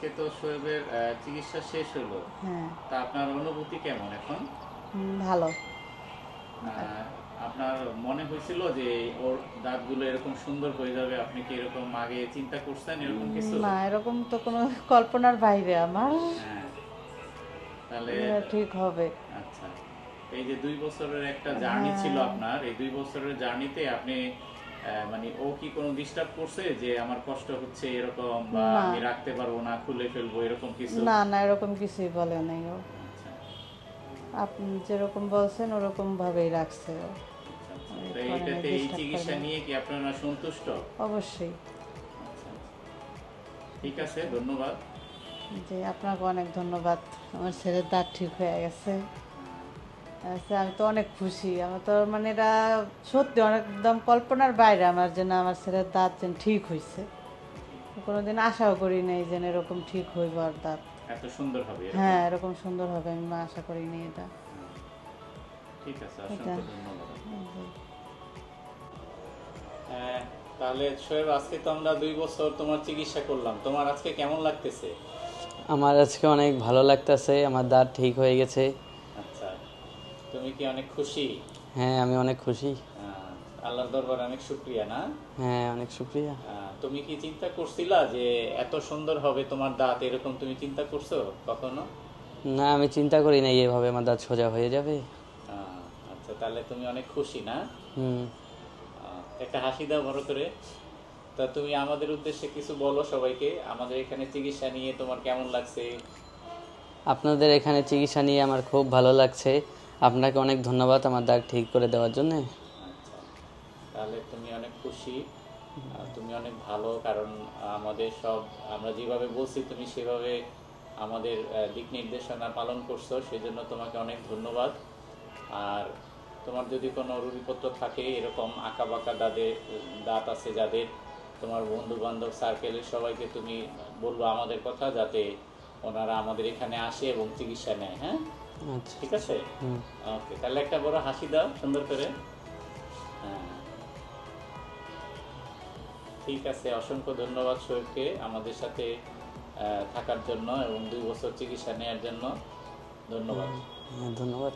আজকে তো শোয়েবের চিকিৎসা শেষ হলো। হ্যাঁ। তা আপনার অনুভূতি কেমন এখন? ভালো। আপনার মনে হয়েছিল যে ওর দাঁতগুলো এরকম সুন্দর হয়ে যাবে? আপনি কি এরকম আগে চিন্তা করছেন এরকম কিছু? না এরকম তো কোনো কল্পনার বাইরে আমার। হ্যাঁ। তাহলে ঠিক হবে। আচ্ছা। এই যে দুই বছরের একটা জার্নি ছিল আপনার এই দুই বছরের জার্নিতে আপনি মানে ও কি কোনো ডিস্টার্ব করছে যে আমার কষ্ট হচ্ছে এরকম বা আমি রাখতে পারব না খুলে ফেলব এরকম কিছু? না না এরকম কিছুই বলে নাই ও। আচ্ছা। আপনি যেরকম বলছেন ওরকম ভাবেই রাখছে ও। আচ্ছা, আচ্ছা। এইটাতে এই চিকিৎসা নিয়ে কি আপনারা সন্তুষ্ট? অবশ্যই। ঠিক আছে ধন্যবাদ। যে আপনাকে অনেক ধন্যবাদ। আমার ছেলের দাঁত ঠিক হয়ে গেছে। আচ্ছা, আমি তো অনেক খুশি। আমার তো মানে এটা সত্যি অনেক একদম কল্পনার বাইরে আমার যেন আমার ছেলের দাঁত যেন ঠিক হয়েছে কোনোদিন আশাও করি নাই যেন এরকম ঠিক হইব আর দাঁত। এত সুন্দর হবে হ্যাঁ এরকম সুন্দর হবে আমি আশা করি নি এটা। ঠিক আছে অসংখ্য ধন্যবাদ। হ্যাঁ, তাহলে শোয়েব আজকে তো আমরা দুই বছর তোমার চিকিৎসা করলাম। তোমার আজকে কেমন লাগতেছে? আমার আজকে অনেক ভালো লাগতেছে আমার দাঁত ঠিক হয়ে গেছে। তুমি কি অনেক খুশি? হ্যাঁ আমি অনেক খুশি। আল্লাহর দরবারে অনেক শুক্রিয়া না? হ্যাঁ অনেক শুক্রিয়া। তুমি কি চিন্তা করছিলা যে এত সুন্দর হবে তোমার দাঁত এরকম তুমি চিন্তা করছ কখনো? না আমি চিন্তা করি না এভাবে আমার দাঁত সোজা হয়ে যাবে। আচ্ছা তাহলে তুমি অনেক খুশি না? হুম। একটা হাসি দাও বড় করে। তা তুমি আমাদের উদ্দেশ্যে কিছু বলো সবাইকে আমাদের এখানে চিকিৎসা নিয়ে তোমার কেমন লাগছে? আপনাদের এখানে চিকিৎসা নিয়ে আমার খুব ভালো লাগছে। আপনাকে অনেক ধন্যবাদ আমার দাঁত ঠিক করে দেওয়ার জন্য। তাহলে তুমি অনেক খুশি তুমি অনেক ভালো, কারণ আমাদের সব, আমরা যেভাবে বলছি তুমি সেভাবে আমাদের দিক নির্দেশনা পালন করছ, সেজন্য তোমাকে অনেক ধন্যবাদ। আর তোমার যদি কোনো রুবিপত্র থাকে, এরকম আঁকা বাঁকা দাঁতের দাঁত আছে যাদের, তোমার বন্ধু বান্ধব সার্কেলের সবাইকে তুমি বলব আমাদের কথা, যাতে ওনারা আমাদের এখানে আসে এবং চিকিৎসা নেয় হ্যাঁ? ঠিক আছে? ওকে তাহলে একটা বড় হাসি দাও সুন্দর করে। হ্যাঁ। ঠিক আছে অসংখ্য ধন্যবাদ শোয়েবকে আমাদের সাথে থাকার জন্য এবং দুই বছর চিকিৎসা নেওয়ার জন্য। ধন্যবাদ। হ্যাঁ, ধন্যবাদ।